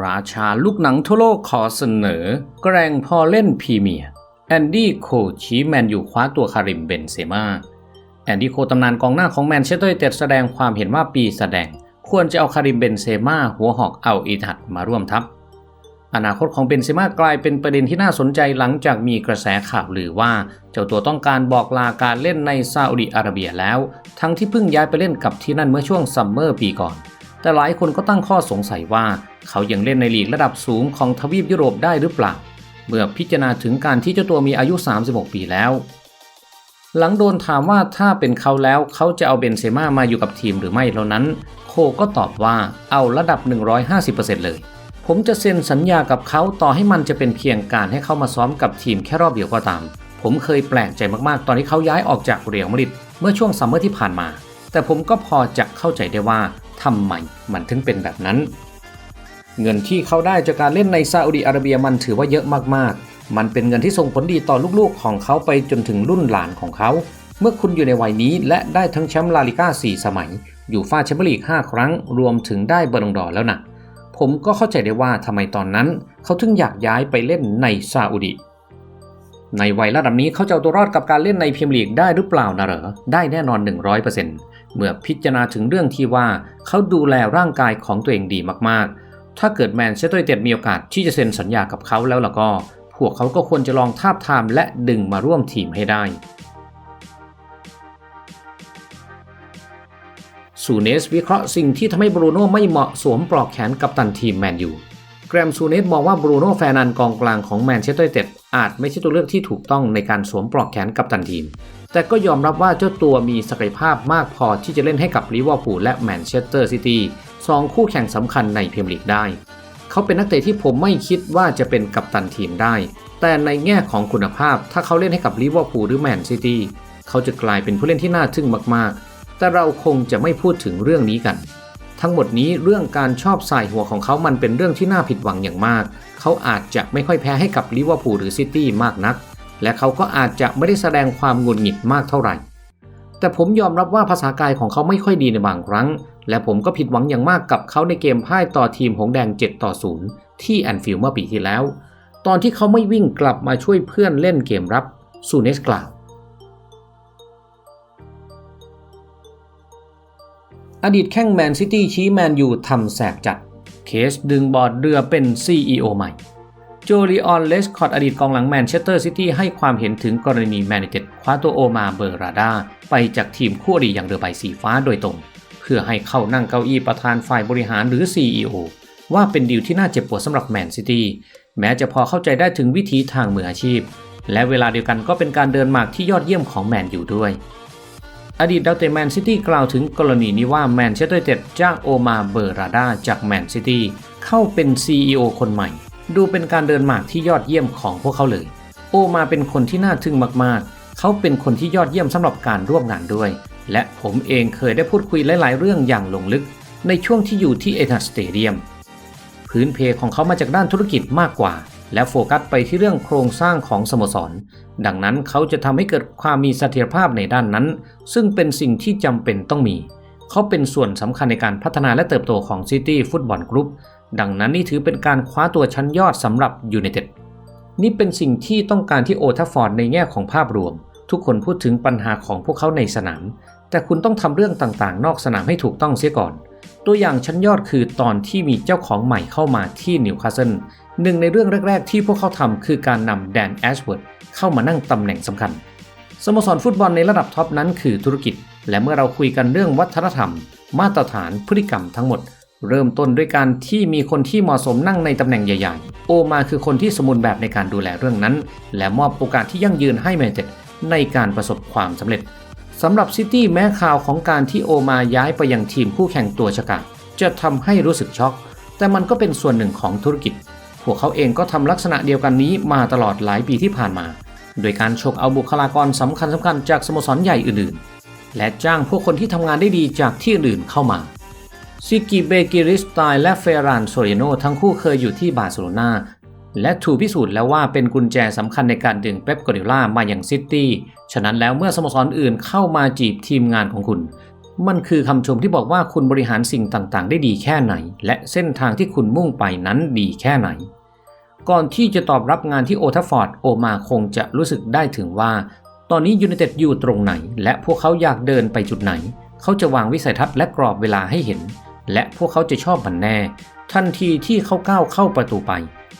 ราชาลูกหนังทั่วโลกขอเสนอ แกรงพอเล่นพรีเมียร์แอนดี้โคชี้แมนยูคว้าตัวคาริมเบนเซม่าแอนดี้โคตำนานกองหน้าของแมนเชสเตอร์ยูไนเต็ดแสดงความเห็นว่าปีแสดง ควรจะเอาคาริมเบนเซม่าหัวหอกเอาอีทัดมาร่วมทัพ อนาคตของเบนเซม่ากลายเป็นประเด็นที่น่าสนใจหลังจากมีกระแสข่าวลือว่า เจ้าตัวต้องการบอกลาการเล่นในซาอุดิอาระเบียแล้ว ทั้งที่เพิ่งย้ายไปเล่นกับที่นั่นเมื่อช่วงซัมเมอร์ปีก่อน แต่หลายคนก็ตั้งข้อสงสัยว่า เขายังเล่นในลีกระดับสูงของทวีปยุโรปได้หรือเปล่า เมื่อพิจารณาถึงการที่เจ้าตัวมีอายุ 36 ปีแล้ว หลังโดนถามว่าถ้าเป็นเขาแล้วเขาจะเอาเบนเซม่ามาอยู่กับทีมหรือไม่แล้วนั้น โคก็ตอบว่าเอาระดับ 150%เลย ผมจะเซ็นสัญญากับเขาต่อให้มันจะเป็นเพียงการให้เขามาซ้อมกับทีมแค่รอบเดียวก็ตาม ผมเคยแปลกใจมากๆ ตอนที่เขาย้ายออกจากเรียลมาดริดเมื่อช่วงซัมเมอร์ที่ผ่านมา แต่ผมก็พอจะเข้าใจได้ว่าทำไมมันถึงเป็นแบบนั้น เงินที่เขาได้จากการเล่นในซาอุดิอาระเบียมันถือว่าเยอะมากๆ มันเป็นเงินที่ส่งผลดีต่อลูกๆ ของเขาไปจนถึงรุ่นหลานของเขา เมื่อคุณอยู่ในวัยนี้และได้ทั้งแชมป์ลาลิก้า 4 สมัย อยู่ฟาแชมเปี้ยนลีก 5 ครั้ง รวมถึงได้บอลลงดอร์แล้วนะผมก็เข้าใจได้ว่าทำไมตอนนั้น เขาถึงอยากย้ายไปเล่นในซาอุดิในวัยระดับนี้เขาจะเอาตัวรอดกับการเล่นในพรีเมียร์ลีกได้หรือเปล่านะเหรอ ได้แน่นอน 100%เมื่อพิจารณาถึงเรื่องที่ว่าเขาดูแลร่างกายของตัวเองดีมากๆ ถ้าเกิดแมนเชสเตอร์ยูไนเต็ดมีโอกาสที่จะเซ็นสัญญากับเขาแล้วล่ะก็ พวกเขาก็ควรจะลองทาบทามและดึงมาร่วมทีมให้ได้ซูเนสวิเคราะห์สิ่งที่ทำให้บรูโน่ไม่เหมาะสวมปลอกแขนกับตันทีมแมนยูแกรมซูเนสมองว่าบรูโน่แฟนันกองกลางของแมนเชสเตอร์ยูไนเต็ดอาจไม่ใช่ตัวเลือกที่ถูกต้องในการสวมปลอกแขนกับตันทีม แต่ก็ยอมรับว่าเจ้าตัวมีศักยภาพมากพอที่จะเล่นให้กับลิเวอร์พูลและแมนเชสเตอร์ซิตี้ สองคู่แข่งสำคัญในพรีเมียร์ลีกได้ เขาเป็นนักเตะที่ผมไม่คิดว่าจะเป็นกัปตันทีมได้ แต่ในแง่ของคุณภาพถ้าเขาเล่นให้กับลิเวอร์พูลหรือแมนซิตี้เขาจะกลายเป็นผู้เล่นที่น่าทึ่งมากๆ แต่เราคงจะไม่พูดถึงเรื่องนี้กัน ทั้งหมดนี้เรื่องการชอบใส่หัวของเขามันเป็นเรื่องที่น่าผิดหวังอย่างมาก เขาอาจจะไม่ค่อยแพ้ให้กับลิเวอร์พูลหรือซิตี้มากนัก และเขาก็อาจจะไม่ได้แสดงความงุดหงิดมากเท่าไหร่แต่ผมยอมรับว่าภาษากายของเขาไม่ค่อยดีในบางครั้ง และผมก็ผิดหวังอย่างมากกับเขาในเกมพ่ายต่อทีมหงแดง 7 ต่อ 0 ที่แอนฟิลด์เมื่อปีที่แล้ว ตอนที่เขาไม่วิ่งกลับมาช่วยเพื่อนเล่นเกมรับซูเนสกล่าว อดีตแข้งแมนซิตี้ชี้แมนยูทำแสกจัด เคสดึงบอร์ดเรือเป็น CEO ใหม่โจลีออนเลสคอตอดีตกองหลังแมนเชสเตอร์ซิตี้ให้ความเห็นถึงกรณีแมนเชสเตคว้าตัวโอมาเบอร์ราดาไปจากทีมคู่อดีตอย่างเรือใบสีฟ้าโดยตรง เพื่อให้เข้านั่งเก้าอี้ประธานฝ่ายบริหารหรือ CEO ว่าเป็นดีลที่น่าเจ็บปวดสำหรับแมนซิตี้แม้จะพอเข้าใจได้ถึงวิธีทางมืออาชีพ และเวลาเดียวกันก็เป็นการเดินหมากที่ยอดเยี่ยมของแมนอยู่ด้วย อดีตดาวเตะแมนซิตี้กล่าวถึงกรณีนี้ว่าแมนเชสเตอร์เต็ดจ้างโอมาเบอร์ราดาจากแมนซิตี้เข้าเป็น CEO คนใหม่ ดูเป็นการเดินหมากที่ยอดเยี่ยมของพวกเขาเลย โอมาเป็นคนที่น่าทึ่งมากๆ เขาเป็นคนที่ยอดเยี่ยมสำหรับการร่วมงานด้วย และผมเองเคยได้พูดคุยหลายๆ เรื่องอย่างลงลึกในช่วงที่อยู่ที่เอทัสเตเดียม พื้นเพของเขามาจากด้านธุรกิจมากกว่า และโฟกัสไปที่เรื่องโครงสร้างของสโมสร ดังนั้นเขาจะทำให้เกิดความมีเสถียรภาพในด้านนั้น ซึ่งเป็นสิ่งที่จำเป็นต้องมี เขาเป็นส่วนสำคัญในการพัฒนาและเติบโตของซิตี้ฟุตบอลกรุ๊ปดังนั้นนี่ถือเป็นการคว้าตัวชั้นยอดสำหรับยูไนเต็ดนี่เป็นสิ่งที่ต้องการที่โอทัฟฟอร์ดในแง่ของภาพรวม ทุกคนพูดถึงปัญหาของพวกเขาในสนาม แต่คุณต้องทำเรื่องต่างๆ นอกสนามให้ถูกต้องเสียก่อน ตัวอย่างชั้นยอดคือตอนที่มีเจ้าของใหม่เข้ามาที่นิวคาสเซิลหนึ่งในเรื่องแรก ๆ ที่พวกเขาทำคือการนำแดนแอชเวิร์ดเข้ามานั่งตำแหน่งสำคัญ สโมสรฟุตบอลในระดับท็อปนั้นคือธุรกิจ และเมื่อเราคุยกันเรื่องวัฒนธรรม มาตรฐานพฤติกรรมทั้งหมด เริ่มต้นด้วยการที่มีคนที่เหมาะสมนั่งในตำแหน่งใหญ่ ๆ โอมาคือคนที่สมบูรณ์แบบในการดูแลเรื่องนั้น และมอบโอกาสที่ยั่งยืนให้แมนเชสเตอร์ ในการประสบความสำเร็จสำหรับซิตี้แม้ข่าวของการที่โอมาย้ายไปยังทีมคู่แข่งตัวฉกาจจะทำให้รู้สึกช็อก แต่มันก็เป็นส่วนหนึ่งของธุรกิจ พวกเขาเองก็ทำลักษณะเดียวกันนี้มาตลอดหลายปีที่ผ่านมา โดยการฉกเอาบุคลากรสำคัญสำคัญจากสโมสรใหญ่อื่นๆ และจ้างพวกคนที่ทำงานได้ดีจากที่อื่นเข้ามาซิกิเบกิริสไตล์และเฟรานโซเรโนทั้งคู่เคยอยู่ที่บาร์เซโลนา และถูกพิสูจน์แล้วว่าเป็นกุญแจสำคัญในการดึงเป๊ปกอริล่ามาอย่างซิตี้ ฉะนั้นแล้วเมื่อสโมสรอื่นเข้ามาจีบทีมงานของคุณ มันคือคำชมที่บอกว่าคุณบริหารสิ่งต่างๆ ได้ดีแค่ไหน และเส้นทางที่คุณมุ่งไปนั้นดีแค่ไหน ก่อนที่จะตอบรับงานที่โอทัฟฟอร์ดโอมาคงจะรู้สึกได้ถึงว่า ตอนนี้ยูไนเต็ดอยู่ตรงไหน และพวกเขาอยากเดินไปจุดไหน เขาจะวางวิสัยทัศน์และกรอบเวลาให้เห็น และพวกเขาจะชอบมันแน่ ทันทีที่เขาก้าวเข้าประตูไป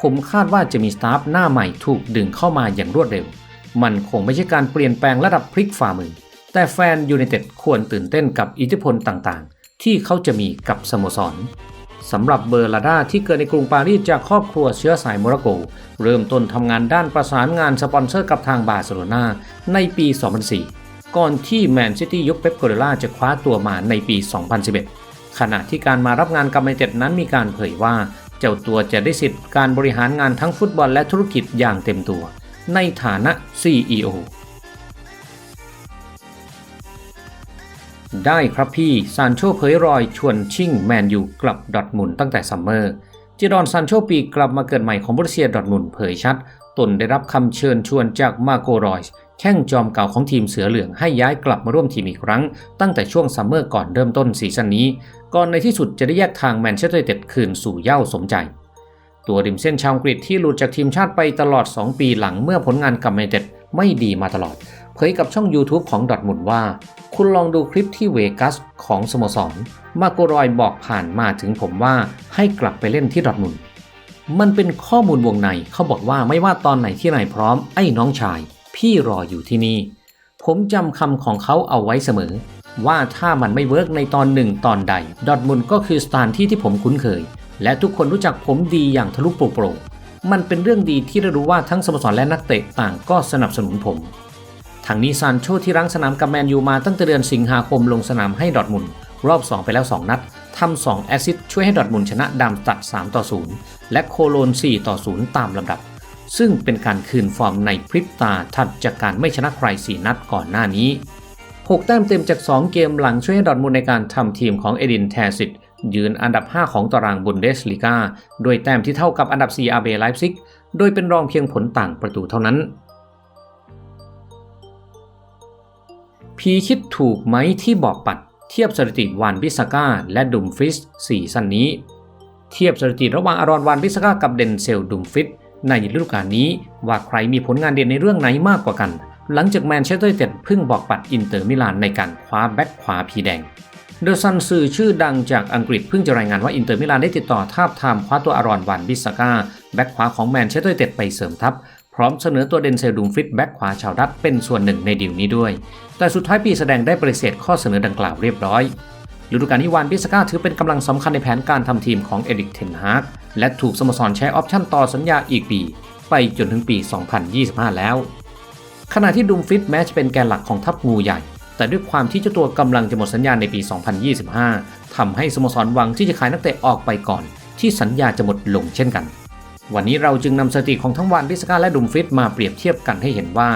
ผมคาดว่าจะมีสตาฟหน้าใหม่ถูกดึงเข้ามาอย่างรวดเร็ว มันคงไม่ใช่การเปลี่ยนแปลงระดับพลิกฝ่ามือ แต่แฟนยูไนเต็ดควรตื่นเต้นกับอิทธิพลต่างๆ ที่เขาจะมีกับสโมสรสำหรับเบอร์ลาดาที่เกิดในกรุงปารีสจากครอบครัวเชื้อสายโมร็อกโก เริ่มต้นทำงานด้านประสานงานสปอนเซอร์กับทางบาร์เซโลนาในปี 2004 ก่อนที่แมนซิตี้ยุคเป๊ปโกเดล่าจะคว้าตัวมาในปี 2011 ขณะที่การมารับงานกับแมนเต็ดนั้นมีการเผยว่า เจ้าตัวจะได้สิทธิ์การบริหารงานทั้งฟุตบอลและธุรกิจอย่างเต็มตัว ในฐานะ CEO ได้ครับพี่ซานโชเผยรอยชวนชิ่งแมนยูกลับดอทมุนตั้งแต่ซัมเมอร์จิรอนซานโชปีกลับมาเกิดใหม่ของบรูเซียดอทมุนเผยชัด ตนได้รับคำเชิญชวนจากมาโกรอยส์ แข้งจอมเก่าของทีมเสือเหลืองให้ย้ายกลับมาร่วมทีมอีกครั้ง ตั้งแต่ช่วงซัมเมอร์ก่อนเริ่มต้นซีซั่นนี้ ก่อนในที่สุดจะได้แยกทางแมนเชสเตอร์ยูไนเต็ดคืนสู่เย่าสมใจ ตัวริมเส้นชาวอังกฤษที่หลุดจากทีมชาติไปตลอด 2 ปีหลังเมื่อผลงานกับแมนเชสเตอร์ไม่ดีมาตลอด เผยกับช่อง YouTube ของดอทมุนว่า คุณลองดูคลิปที่เวกัสของสโมสรมาโกรอยบอกผ่านมาถึงผมว่าให้กลับไปเล่นที่ดอทมุนมันเป็นข้อมูลวงในเขาบอกว่าไม่ว่าตอนไหนที่นายพร้อมไอ้น้องชาย พี่รออยู่ที่นี่ ผมจำคำของเขาเอาไว้เสมอ ว่าถ้ามันไม่เวิร์กในตอนหนึ่งตอนใด ดอทมุนก็คือสถานที่ที่ผมคุ้นเคย และทุกคนรู้จักผมดีอย่างทะลุโปร่งมันเป็นเรื่องดีที่ได้รู้ว่าทั้งสโมสรและนักเตะต่างก็สนับสนุนผมทางนี้ซานโชที่รั้งสนามกับแมนยูมาตั้งแต่เดือนสิงหาคมลงสนามให้ดอทมุนรอบ 2 ไปแล้ว 2 นัดทำ2แอซิสช่วยให้ดอทมุนชนะดามสตัด 3 ต่อ 0 และโคโลน 4 ต่อ 0 ตามลำดับ ซึ่งเป็นการคืนฟอร์มในพริบตาถัดจากการไม่ชนะใคร4นัดก่อนหน้านี้ 6 แต้มเต็มจาก 2 เกมหลังช่วยดอทมุนในการทำทีมของเอดินแทซิตยืนอันดับ 5 ของตารางบุนเดสลีกาด้วยแต้มที่เท่ากับอันดับ 4 อาเบไลฟ์ซิก โดยเป็นรองเพียงผลต่างประตูเท่านั้น พีคิดถูกไหมที่บอกปัด เทียบสถิติวานบิสก้าและดุมฟิสสี่สันนี้ เทียบสถิติระหว่างอารอนวานบิสก้ากับเดนเซลดุมฟิส ในฤดูกาลนี้ว่าใครมีผลงานเด่นในเรื่องไหนมากกว่ากัน หลังจากแมนเชสเตอร์ยูไนเต็ดเพิ่งบอกปัดอินเตอร์มิลานในการคว้าแบ็คขวาพีแดงเดอะซันสื่อชื่อดังจากอังกฤษเพิ่งจะรายงานว่าอินเตอร์มิลานได้ติดต่อทาบทามคว้าตัวอารอนวานบิสก้าแบ็คขวาของแมนเชสเตอร์ยูไนเต็ดไปเสริมทัพพร้อมเสนอตัวเดนเซลดุมฟิตแบ็คขวาชาวดัตเป็นส่วนหนึ่งในดีลนี้ด้วย แต่สุดท้ายปีแสดงได้ปฏิเสธข้อเสนอดังกล่าวเรียบร้อยฤดูกาลนี้วานบิสก้าถือเป็นกำลังสำคัญในแผนการทำทีมของเอริกเทนฮาก และถูกสโมสรใช้ออปชั่นต่อสัญญาอีกปี ไปจนถึงปี 2025 แล้ว ขณะที่ดุมฟิตแม้จะเป็นแกนหลักของทัพงูใหญ่ แต่ด้วยความที่เจ้าตัวกำลังจะหมดสัญญาในปี 2025 ทำให้สโมสรหวังที่จะขายนักเตะออกไปก่อน ที่สัญญาจะหมดลงเช่นกัน วันนี้เราจึงนำสถิติของทั้งวานบิสก้าและดุมฟิตมาเปรียบเทียบกันให้เห็นว่า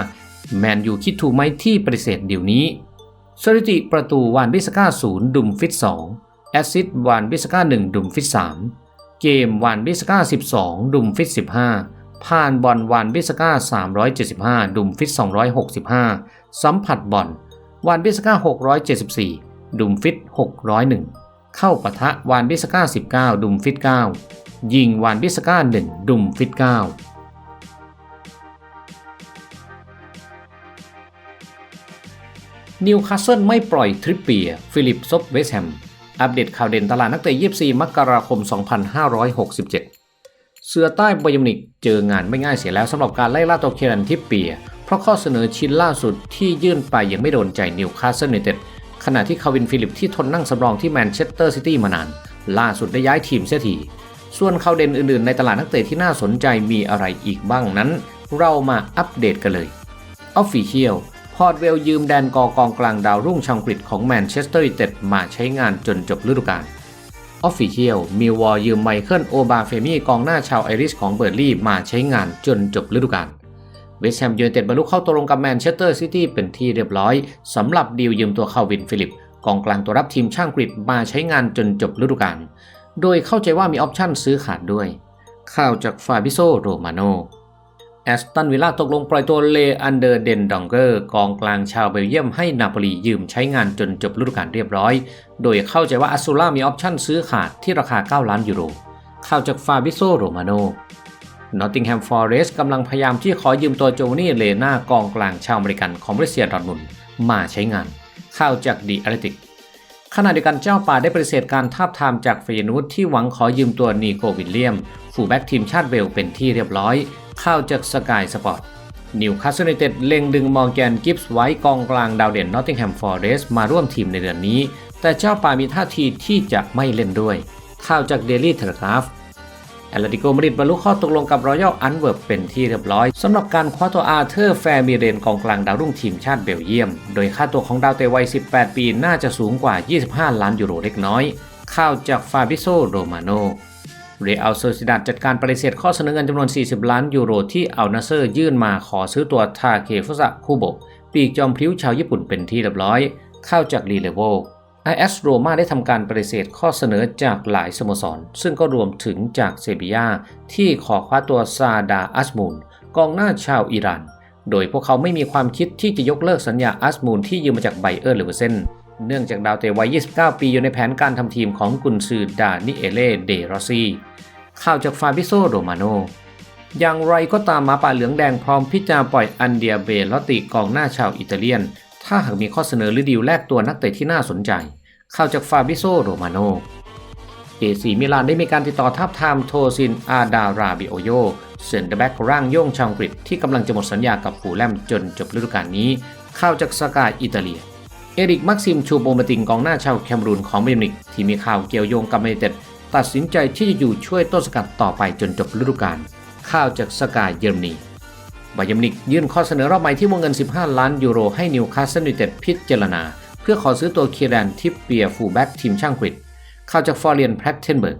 แมนยูคิดถูกไหมที่ปฏิเสธเดี๋ยวนี้สถิติประตูวานบิสก้า0ดุมฟิต2แอสซิสวานบิสก้า1ดุมฟิต3 เกมวานบิสก้า 12 ดุมฟิต 15 ผ่านบอลวานบิสก้า 375 ดุมฟิต 265 สัมผัสบอลวานบิสก้า 674 ดุมฟิต 601 เข้าปะทะวานบิสก้า 19 ดุมฟิต 9 ยิงวานบิสก้า 1 ดุมฟิต 9นิวคาสเซิลไม่ปล่อยทริปเปีย ฟิลิปซบเวสแฮม อัปเดตข่าวเด่นตลาดนักเตะ 24 มกราคม 2567 เสือใต้บอยมินิกเจองานไม่ง่ายเสียแล้วสำหรับการไล่ล่าตัวเครันทิปเปีย เพราะข้อเสนอชิ้นล่าสุดที่ยื่นไปยังไม่โดนใจนิวคาสเซิลยูไนเต็ดขณะที่คาวินฟิลิปที่ทนนั่งสำรองที่แมนเชสเตอร์ซิตี้มานาน ล่าสุดได้ย้ายทีมเสียทีส่วนข่าวเด่นอื่นๆ ในตลาดนักเตะที่น่าสนใจมีอะไรอีกบ้างนั้น เรามาอัปเดตกันเลย Official พอร์ตเวลยืมแดนกอกองกลางดาวรุ่งชาวอังกฤษของแมนเชสเตอร์ยูไนเต็ดมาใช้งานจนจบฤดูกาล Official มิวอร์ยืมไมเคิลโอบาเฟมี่กองหน้าชาวไอริชของเบอร์ลี่มาใช้งานจนจบฤดูกาลเวสต์แฮมยูไนเต็ดบรรลุเข้าตกลงกับแมนเชสเตอร์ซิตี้เป็นที่เรียบร้อยสำหรับดีลยืมตัวคาวินฟิลิปกองกลางตัวรับทีมช่างกรีกมาใช้งานจนจบฤดูกาลโดยเข้าใจว่ามีออปชั่นซื้อขาดด้วย ข่าวจากฟาบิโซโรมาโน แอสตันวิลล่าตกลงปล่อยตัวเลอันเดอร์เดนดองเกอร์กองกลางชาวเบลเยียมให้นาโปลียืมใช้งานจนจบฤดูกาลเรียบร้อย โดยเข้าใจว่าอัสซูล่ามีออปชั่นซื้อขาดที่ราคา 9 ล้านยูโรข่าวจากฟาบิโซโรมาโนนอตติงแฮมฟอร์เรสต์กำลังพยายามที่ขอยืมตัวโจวานี่เลนากองกลางชาวอเมริกันของบริเซียดอร์ทมุนมาใช้งาน ข่าวจากดีอาร์ติกขณะเดียวกันเจ้าป่าได้ปฏิเสธการทาบทามจากเฟยนูดที่หวังขอยืมตัวนีโควิลเลียม ฟูแบ็กทีมชาติเวลเป็นที่เรียบร้อย ข้าจากสกายสปอร์ตนิวคาสเซิลเต็ดเล็งดึงมอร์แกนกิฟส์ไว้กองกลางดาวเด่นนอตติงแฮมฟอร์เรสมาร่วมทีมในเดือนนี้ แต่เจ้าป่ามีท่าทีที่จะไม่เล่นด้วย ข่าวจากเดลี่เทเลกราฟแอตเลติโกมาดริดบรรลุข้อตกลงกับรอยัลอันเวิร์บเป็นที่เรียบร้อยสำหรับการคว้าตัวอาร์เธอร์แฟร์มิเรนกองกลางดาวรุ่งทีมชาติเบลเยียม โดยค่าตัวของดาวเตะวัย 18 ปีน่าจะสูงกว่า 25 ล้านยูโรเล็กน้อย ข่าวจากฟาบิโซโรมาโน เรอัลโซซิดาดจัดการปฏิเสธข้อเสนอเงินจำนวน 40 ล้านยูโรที่อัลนาเซอร์ยื่นมาขอซื้อตัวทาเคฟุสะคูโบะปีกจอมพลิ้วชาวญี่ปุ่นเป็นที่เรียบร้อย เข้าจากรีเลโวไอเอสโรมาได้ทำการปฏิเสธข้อเสนอจากหลายสโมสร ซึ่งก็รวมถึงจากเซบียาที่ขอคว้าตัวซาดาอัสมูนกองหน้าชาวอิหร่านโดยพวกเขาไม่มีความคิดที่จะยกเลิกสัญญาอัสมูนที่ยืมมาจากไบเออร์เลเวอร์เซน เนื่องจากดาวเตะวัย 29 ปีอยู่ในแผนการทำทีมของกุนซือดานิเอเล่เดรอซีข่าวจากฟาบิโซโรมาโน อย่างไรก็ตามมาป่าเหลืองแดงพร้อมพิจารณาปล่อยอันเดียเบลติกองหน้าชาวอิตาเลียน ถ้าหากมีข้อเสนอหรือดีลแลกตัวนักเตะที่น่าสนใจ ข่าวจากฟาบิโซโรมาโนเอซีมิลานได้มีการติดต่อทับทามโทซินอาดาราบิโอโยเซนเตอร์แบ็กร่างโย่งชาวอังกฤษที่กำลังจะหมดสัญญากับฟูแลมจนจบฤดูกาลนี้ข่าวจากสกายอิตาเลีย เอริก มักซิม ชูโบมาติงกองหน้าชาวแคมรูนของเบลนิกที่มีข่าวเกี่ยวโยงกับเมเต็ด ตัดสินใจที่จะอยู่ช่วยต้นสกัดต่อไปจนจบฤดูกาลข่าวจากสกายเยอรมนีบาเยร์นมิกยื่นข้อเสนอรอบใหม่ที่วงเงิน 15 ล้านยูโรให้นิวคาสเซิลยูไนเต็ดพิจารณา เพื่อขอซื้อตัวเคีแรนทิปเปียฟูแบ็กทีมช่างกฤษข่าวจากฟอร์เรียนแพรตเทนเบิร์ก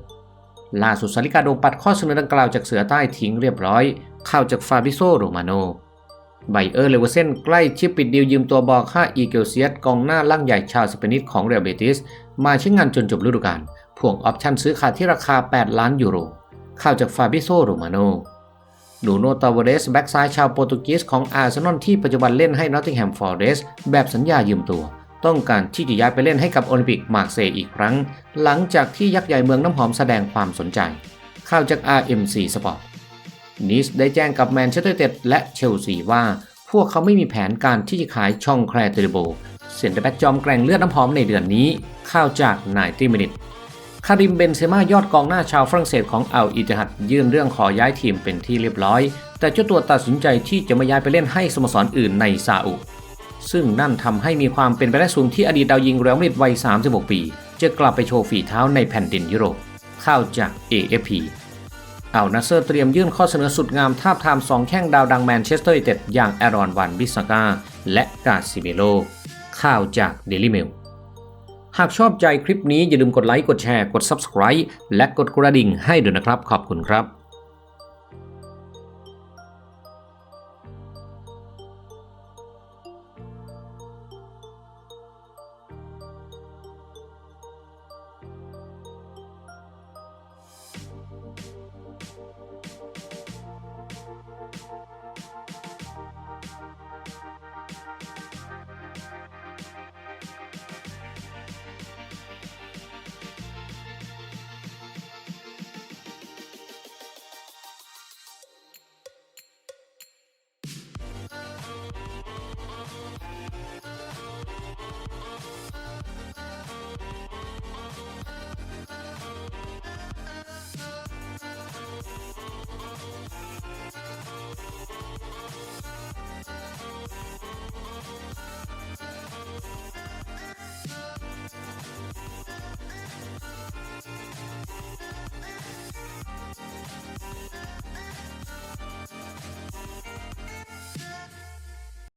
ล่าสุดสาริกาโดงปัดข้อเสนอดังกล่าวจากเสือใต้ทิ้งเรียบร้อยข่าวจากฟาบิโซโรมาโน ไบเออร์เลเวอร์เซนใกล้ชิปปิดดีลยืมตัวบอลค่าอีเกลเซียสกองหน้าล่างใหญ่ชาวสเปนิสของเรอัลเบติส มาใช้งานจนจบฤดูกาลพ่วงออปชั่นซื้อขาดที่ราคา 8 ล้านยูโรข่าวจากฟาบิโซโรมาโนนูโนตาวเรสแบ็กซ้ายชาวโปรตุเกสของอาร์เซนอลที่ปัจจุบันเล่นให้นอตติงแฮมฟอร์เรสแบบสัญญายืมตัว ต้องการที่จะย้ายไปเล่นให้กับโอลิมปิกมาร์เซอีกครั้ง หลังจากที่ยักษ์ใหญ่เมืองน้ำหอมแสดงความสนใจ ข่าวจาก RMC Sport นิสได้แจ้งกับแมนเชสเตอร์เต็ดและเชลซีว่า พวกเขาไม่มีแผนการที่จะขายช่องแคลร์เตอร์โบเซนเตอร์แบ็กจอมแกร่งเลือดน้ำหอมในเดือนนี้ข่าวจากนายติมินิตคาริมเบนเซม่ายอดกองหน้าชาวฝรั่งเศสของอัลอิจฮัดยื่นเรื่องขอย้ายทีมเป็นที่เรียบร้อย แต่เจ้าตัวตัดสินใจที่จะไม่ย้ายไปเล่นให้สโมสรอื่นในซาอุ ซึ่งนั่นทำให้มีความเป็นไปได้สูงที่อดีตดาวยิงเรอัลมาดริดวัย 36 ปี จะกลับไปโชว์ฝีเท้าในแผ่นดินยุโรปข่าวจาก AFP เอานาเซอร์เตรียมยื่นข้อเสนอสุดงามทาบทามสองแข้งดาวดังแมนเชสเตอร์ยูไนเต็ดอย่างแอรอนวันบิสกาและกาซิเมโลข่าวจากเดลิเมลหากชอบใจคลิปนี้อย่าลืมกดไลค์กดแชร์กด Subscribe และกดกระดิ่งให้ด้วยนะครับ ขอบคุณครับ